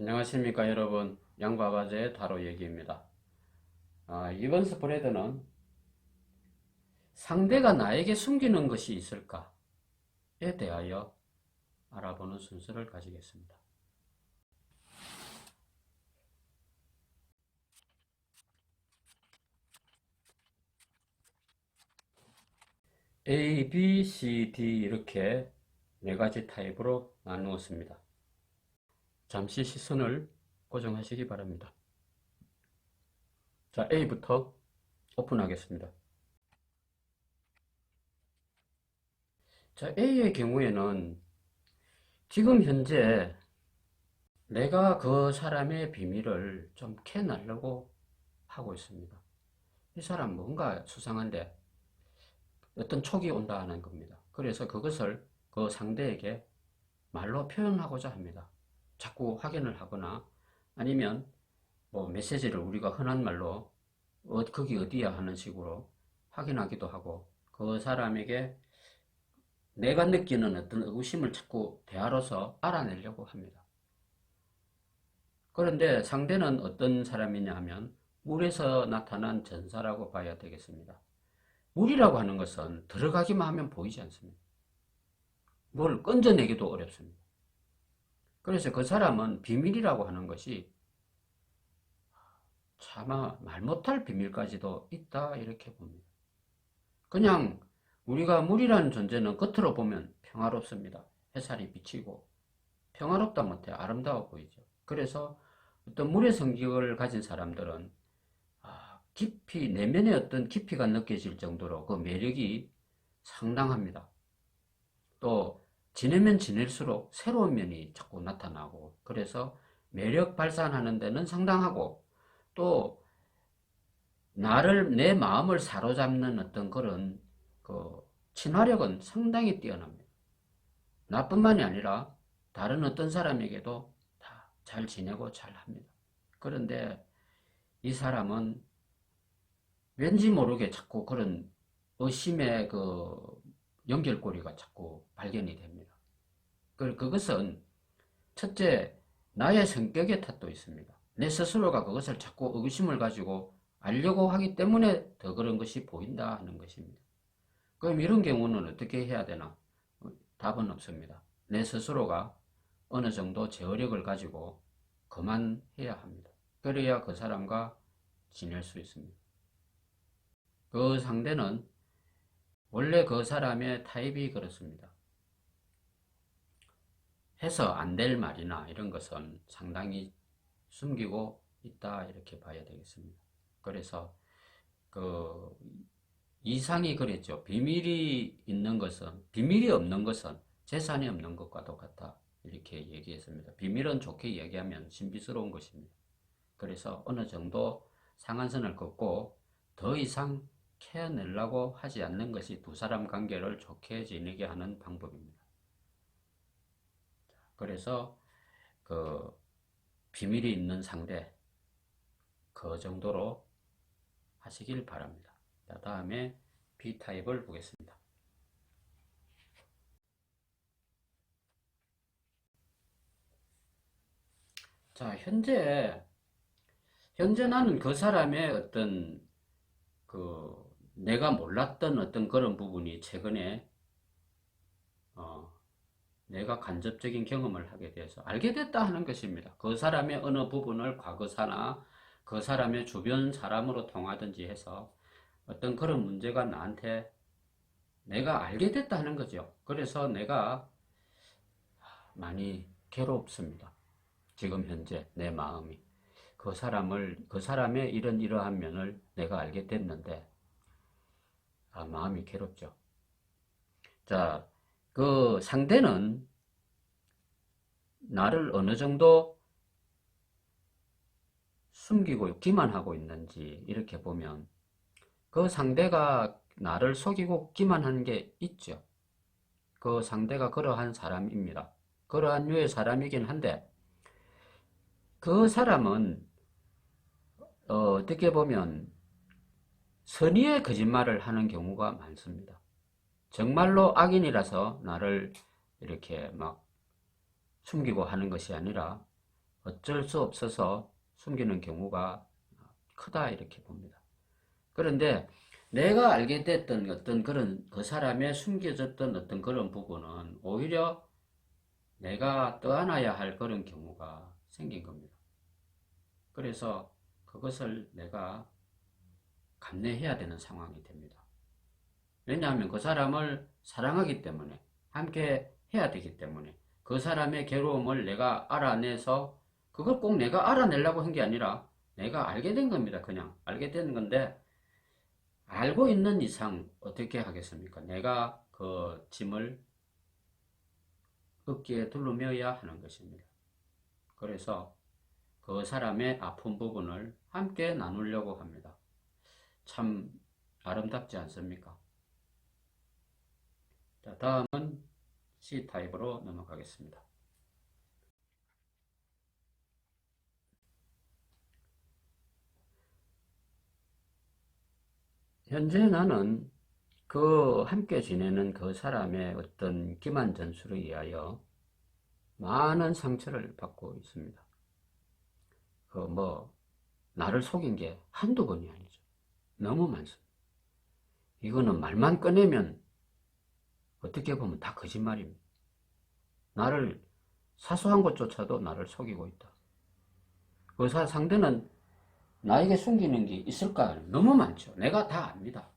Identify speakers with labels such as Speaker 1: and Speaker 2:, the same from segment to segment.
Speaker 1: 안녕하십니까 여러분. 양바바제의 타로 얘기입니다. 아, 이번 스프레드는 상대가 나에게 숨기는 것이 있을까에 대하여 알아보는 순서를 가지겠습니다. A, B, C, D 이렇게 네 가지 타입으로 나누었습니다. 잠시 시선을 고정하시기 바랍니다. 자, A부터 오픈하겠습니다. 자, A의 경우에는 지금 현재 내가 그 사람의 비밀을 좀 캐내려고 하고 있습니다. 이 사람 뭔가 수상한데 어떤 촉이 온다 하는 겁니다. 그래서 그것을 그 상대에게 말로 표현하고자 합니다. 자꾸 확인을 하거나 아니면 뭐 메시지를 우리가 흔한 말로 어, 거기 어디야 하는 식으로 확인하기도 하고 그 사람에게 내가 느끼는 어떤 의구심을 자꾸 대화로서 알아내려고 합니다. 그런데 상대는 어떤 사람이냐 하면 물에서 나타난 전사라고 봐야 되겠습니다. 물이라고 하는 것은 들어가기만 하면 보이지 않습니다. 뭘 건져내기도 어렵습니다. 그래서 그 사람은 비밀이라고 하는 것이 차마 말 못할 비밀까지도 있다 이렇게 봅니다. 그냥 우리가 물이라는 존재는 겉으로 보면 평화롭습니다. 햇살이 비치고 평화롭다 못해 아름다워 보이죠. 그래서 어떤 물의 성격을 가진 사람들은 아, 깊이 내면의 어떤 깊이가 느껴질 정도로 그 매력이 상당합니다. 또 지내면 지낼수록 새로운 면이 자꾸 나타나고 그래서 매력 발산하는 데는 상당하고 또 나를 내 마음을 사로잡는 어떤 그런 그 친화력은 상당히 뛰어납니다. 나뿐만이 아니라 다른 어떤 사람에게도 다 잘 지내고 잘 합니다. 그런데 이 사람은 왠지 모르게 자꾸 그런 의심의 그 연결고리가 자꾸 발견이 됩니다. 그, 그것은 첫째, 나의 성격의 탓도 있습니다. 내 스스로가 그것을 자꾸 의구심을 가지고 알려고 하기 때문에 더 그런 것이 보인다 하는 것입니다. 그럼 이런 경우는 어떻게 해야 되나? 답은 없습니다. 내 스스로가 어느 정도 제어력을 가지고 그만해야 합니다. 그래야 그 사람과 지낼 수 있습니다. 그 상대는 원래 그 사람의 타입이 그렇습니다. 해서 안 될 말이나 이런 것은 상당히 숨기고 있다 이렇게 봐야 되겠습니다. 그래서 그 이상이 그랬죠. 비밀이 있는 것은 비밀이 없는 것은 재산이 없는 것과 똑같다 이렇게 얘기했습니다. 비밀은 좋게 얘기하면 신비스러운 것입니다. 그래서 어느 정도 상한선을 긋고 더 이상 캐내려고 하지 않는 것이 두 사람 관계를 좋게 지내게 하는 방법입니다. 그래서 그 비밀이 있는 상대 그 정도로 하시길 바랍니다. 자, 다음에 B타입을 보겠습니다. 자, 현재 현재 나는 그 사람의 어떤 그 내가 몰랐던 어떤 그런 부분이 최근에 어, 내가 간접적인 경험을 하게 돼서 알게 됐다 하는 것입니다. 그 사람의 어느 부분을 과거사나 그 사람의 주변 사람으로 통하든지 해서 어떤 그런 문제가 나한테 내가 알게 됐다 하는 거죠. 그래서 내가 많이 괴롭습니다. 지금 현재 내 마음이. 그 사람을, 그 사람의 이런 이러한 면을 내가 알게 됐는데, 아, 마음이 괴롭죠. 자, 그 상대는 나를 어느 정도 숨기고 기만 하고 있는지 이렇게 보면 그 상대가 나를 속이고 기만한 게 있죠. 그 상대가 그러한 사람입니다. 그러한 류의 사람이긴 한데 그 사람은 어, 떻게 보면 선의의 거짓말을 하는 경우가 많습니다. 정말로 악인이라서 나를 이렇게 막 숨기고 하는 것이 아니라 어쩔 수 없어서 숨기는 경우가 크다 이렇게 봅니다. 그런데 내가 알게 됐던 어떤 그런 그 사람의 숨겨졌던 어떤 그런 부분은 오히려 내가 떠안아야 할 그런 경우가 생긴 겁니다. 그래서 그것을 내가 감내해야 되는 상황이 됩니다. 왜냐하면 그 사람을 사랑하기 때문에 함께 해야 되기 때문에 그 사람의 괴로움을 내가 알아내서 그걸 꼭 내가 알아내려고 한 게 아니라 내가 알게 된 겁니다. 그냥 알게 된 건데 알고 있는 이상 어떻게 하겠습니까? 내가 그 짐을 어깨에 둘러매어야 하는 것입니다. 그래서 그 사람의 아픈 부분을 함께 나누려고 합니다. 참 아름답지 않습니까? 자, 다음은 C타입으로 넘어가겠습니다. 현재 나는 그 함께 지내는 그 사람의 어떤 기만 전술에 의하여 많은 상처를 받고 있습니다. 그 뭐 나를 속인 게 한두 번이 아니죠. 너무 많습니다. 이거는 말만 꺼내면 어떻게 보면 다 거짓말입니다. 나를 사소한 것조차도 나를 속이고 있다. 그 사- 상대는 나에게 숨기는 게 있을까? 너무 많죠. 내가 다 압니다.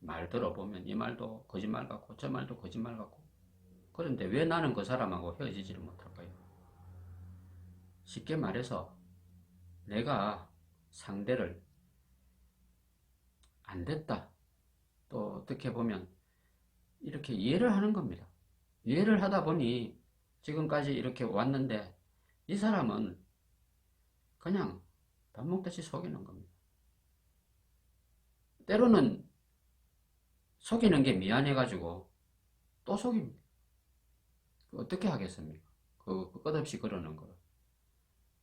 Speaker 1: 말 들어보면 이 말도 거짓말 같고 저 말도 거짓말 같고 그런데 왜 나는 그 사람하고 헤어지지를 못할까요? 쉽게 말해서 내가 상대를 안 됐다. 또 어떻게 보면 이렇게 이해를 하는 겁니다. 이해를 하다 보니 지금까지 이렇게 왔는데 이 사람은 그냥 밥 먹듯이 속이는 겁니다. 때로는 속이는 게 미안해가지고 또 속입니다. 어떻게 하겠습니까? 그 끝없이 그러는 거.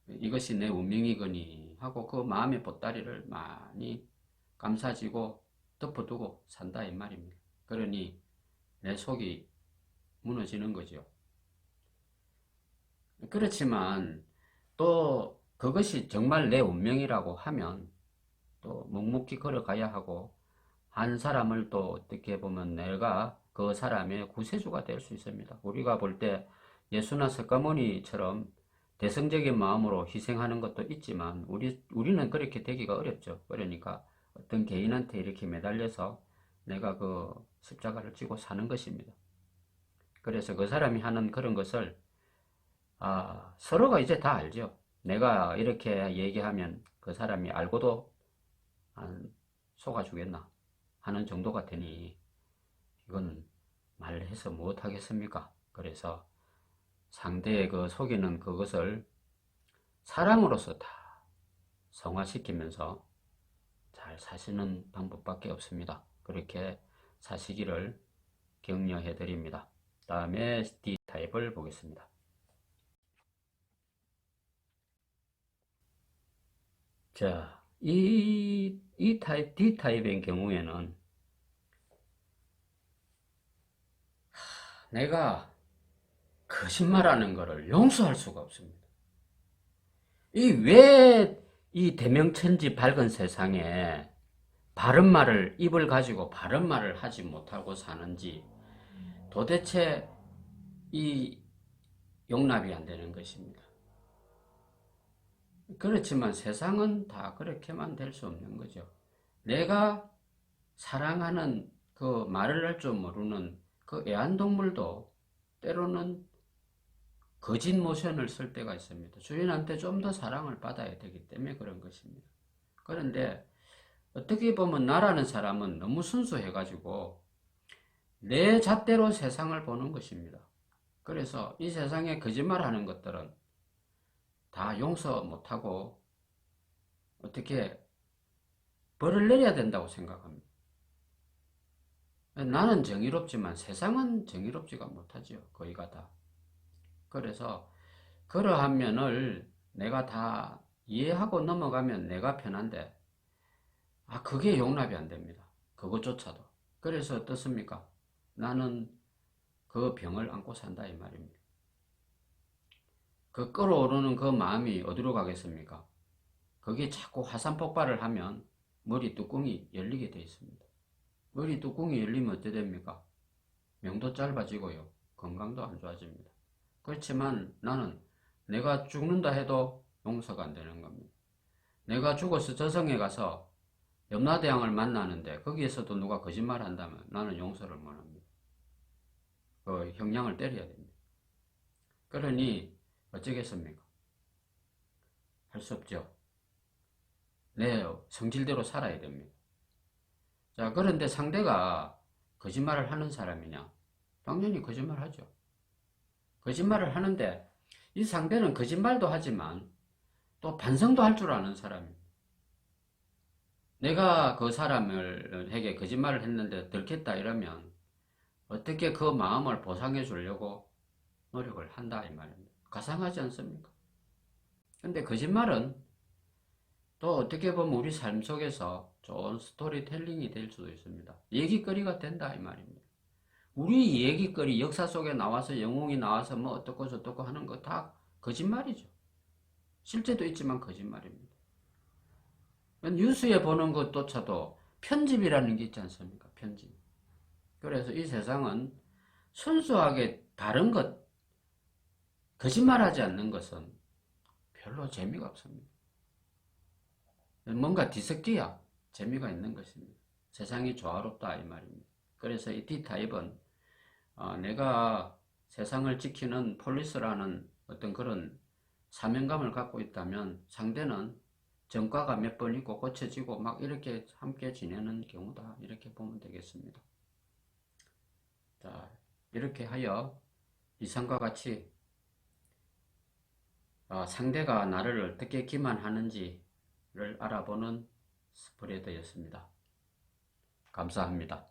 Speaker 1: 이것이 내 운명이거니 하고 그 마음의 보따리를 많이 감싸지고 덮어두고 산다 이 말입니다. 그러니 내 속이 무너지는 거죠. 그렇지만 또 그것이 정말 내 운명이라고 하면 또 묵묵히 걸어가야 하고 한 사람을 또 어떻게 보면 내가 그 사람의 구세주가 될 수 있습니다. 우리가 볼 때 예수나 석가모니처럼 대성적인 마음으로 희생하는 것도 있지만 우리 우리는 그렇게 되기가 어렵죠. 그러니까 어떤 개인한테 이렇게 매달려서 내가 그 십자가를 지고 사는 것입니다. 그래서 그 사람이 하는 그런 것을 아, 서로가 이제 다 알죠. 내가 이렇게 얘기하면 그 사람이 알고도 안 속아주겠나 하는 정도가 되니 이건 말해서 무엇하겠습니까? 그래서 상대의 그 속이는 그것을 사랑으로서 다 성화시키면서 잘 사시는 방법밖에 없습니다. 그렇게 사시기를 격려해 드립니다. 다음에 D타입을 보겠습니다. 자, 이, 이 타입, D타입의 경우에는 하, 내가 거짓말하는 것을 용서할 수가 없습니다. 이 왜 이 대명천지 밝은 세상에 바른 말을 입을 가지고 바른 말을 하지 못하고 사는지 도대체 이 용납이 안 되는 것입니다. 그렇지만 세상은 다 그렇게만 될 수 없는 거죠. 내가 사랑하는 그 말을 할 줄 모르는 그 애완동물도 때로는 거짓 모션을 쓸 때가 있습니다. 주인한테 좀 더 사랑을 받아야 되기 때문에 그런 것입니다. 그런데 어떻게 보면 나라는 사람은 너무 순수해가지고 내 잣대로 세상을 보는 것입니다. 그래서 이 세상에 거짓말하는 것들은 다 용서 못하고 어떻게 벌을 내려야 된다고 생각합니다. 나는 정의롭지만 세상은 정의롭지가 못하죠. 거의가 다. 그래서 그러한 면을 내가 다 이해하고 넘어가면 내가 편한데 아 그게 용납이 안 됩니다. 그것조차도. 그래서 어떻습니까? 나는 그 병을 안고 산다 이 말입니다. 그 끌어오르는 그 마음이 어디로 가겠습니까? 거기에 자꾸 화산 폭발을 하면 머리 뚜껑이 열리게 돼 있습니다. 머리 뚜껑이 열리면 어떻게 됩니까? 명도 짧아지고요. 건강도 안 좋아집니다. 그렇지만 나는 내가 죽는다 해도 용서가 안 되는 겁니다. 내가 죽어서 저승에 가서 염라대왕을 만나는데 거기에서도 누가 거짓말 한다면 나는 용서를 못 합니다. 그 형량을 때려야 됩니다. 그러니 어쩌겠습니까? 할 수 없죠. 내 성질대로 살아야 됩니다. 자, 그런데 상대가 거짓말을 하는 사람이냐? 당연히 거짓말 하죠. 거짓말을 하는데 이 상대는 거짓말도 하지만 또 반성도 할 줄 아는 사람입니다. 내가 그 사람을 에게 거짓말을 했는데 들켰다 이러면 어떻게 그 마음을 보상해 주려고 노력을 한다 이 말입니다. 가상하지 않습니까? 근데 거짓말은 또 어떻게 보면 우리 삶 속에서 좋은 스토리텔링이 될 수도 있습니다. 얘기거리가 된다 이 말입니다. 우리 얘기거리 역사 속에 나와서 영웅이 나와서 뭐 어떻고 저떻고 하는 거 다 거짓말이죠. 실제도 있지만 거짓말입니다. 뉴스에 보는 것조차도 편집이라는 게 있지 않습니까? 편집. 그래서 이 세상은 순수하게 다른 것, 거짓말하지 않는 것은 별로 재미가 없습니다. 뭔가 뒤섞여야 재미가 있는 것입니다. 세상이 조화롭다 이 말입니다. 그래서 이 D타입은 어, 내가 세상을 지키는 폴리스라는 어떤 그런 사명감을 갖고 있다면 상대는 전과가 몇 번 있고 고쳐지고 막 이렇게 함께 지내는 경우다 이렇게 보면 되겠습니다. 자 이렇게 하여 이상과 같이 어, 상대가 나를 어떻게 기만하는지를 알아보는 스프레드였습니다. 감사합니다.